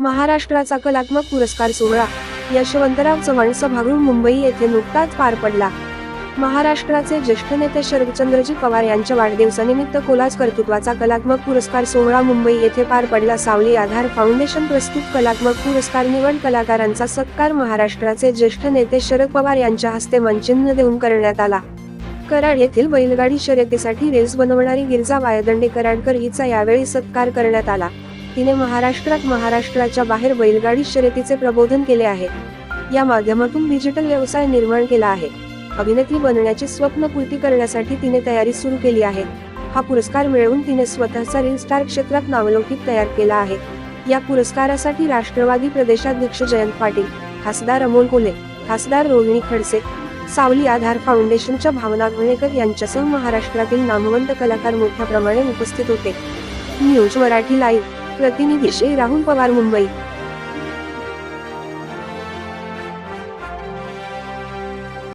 महाराष्ट्राचा कलात्मक पुरस्कार सोहळा यशवंतराव चव्हाण सभागृह मुंबई येथे नुकताच पार पडला. महाराष्ट्राचे ज्येष्ठ नेते शरदचंद्रजी पवार यांच्या वाढदिवसानिमित्त कोलाज कर्तृत्वाचा कलात्मक पुरस्कार सोहळा मुंबई येथे पार पडला. सावली आधार फाउंडेशन प्रस्तुत कलात्मक पुरस्कार निवड कलाकारांचा सत्कार महाराष्ट्राचे ज्येष्ठ नेते शरद पवार यांच्या हस्ते मनचिन्ह देऊन करण्यात आला. कराड येथील बैलगाडी शर्यतीसाठी रेल्स बनवणारी गिरजा वायदंडे कराडकर हिचा यावेळी सत्कार करण्यात आला. तिने महाराष्ट्रात महाराष्ट्राच्या बाहेर बैलगाडी शर्यतीचे प्रबोधन केले आहे. या माध्यमातून डिजिटल व्यवसाय निर्माण केला आहे. अभिनेत्री बनण्याचे स्वप्न पूर्ती करण्यासाठी तिने तयारी सुरू केली आहे. हा पुरस्कार मिळवून तिने स्वतःचा रील स्टार क्षेत्रात नावलौकिक तयार केला आहे. या पुरस्कारासाठी राष्ट्रवादी प्रदेशाध्यक्ष जयंत पाटील खासदार अमोल कोले खासदार रोहिणी खडसे सावली आधार फाउंडेशनच्या भावना घोणेकर यांच्यासह महाराष्ट्रातील नामवंत कलाकार मोठ्या प्रमाणे उपस्थित होते. न्यूज मराठी लाईव्ह प्रतिनिधी श्री राहुल पवार मुंबई.